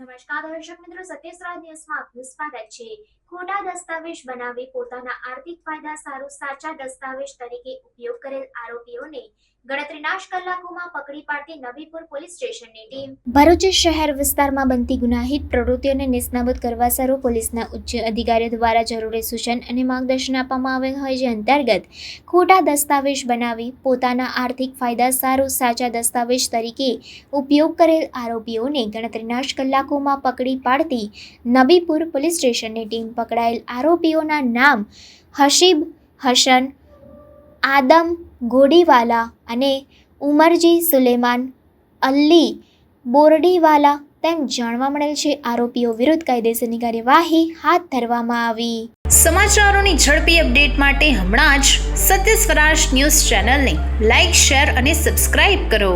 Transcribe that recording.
નમસ્કાર દર્શક મિત્રો સત્યસ્રાજ ન્યૂઝમાં આપનું સ્વાગત છે. ખોટા દસ્તાવેજ બનાવી પોતાના આર્થિક ફાયદા સારું સાચા દસ્તાવેજ તરીકે ઉપયોગ કરેલ આરોપીઓને ગણતરીના જ કલાકોમાં પકડી પાડતી નવીપુર પોલીસ સ્ટેશનની ટીમ. ભરૂચ શહેર વિસ્તારમાં બનતી ગુનાહિત પ્રવૃત્તિઓને નિષ્ણાબૂદ કરવા સારું પોલીસના ઉચ્ચ અધિકારીઓ દ્વારા જરૂરી સૂચન અને માર્ગદર્શન આપવામાં આવેલ હોય જે અંતર્ગત ખોટા દસ્તાવેજ બનાવી પોતાના આર્થિક ફાયદા સારું સાચા દસ્તાવેજ તરીકે ઉપયોગ કરેલ આરોપીઓને ગણતરીના જ કલાકોમાં પકડી પાડતી નબીપુર પોલીસ સ્ટેશનની ટીમ પકડાયેલ આરોપીઓના નામ હશીબ હસન આદમ ગોડીવાલા અને ઉમરજી સુલેમાન, અલ્લી બોરડીવાલા તેમ જાણવા મળેલ છે. આરોપીઓ વિરુદ્ધ કાયદેસરની કાર્યવાહી હાથ ધરવામાં આવી. સમાચારોની ઝડપી અપડેટ માટે હમણાં જ સત્ય સ્વરાજ ન્યૂઝ ચેનલને લાઇક શેર અને સબસ્ક્રાઇબ કરો.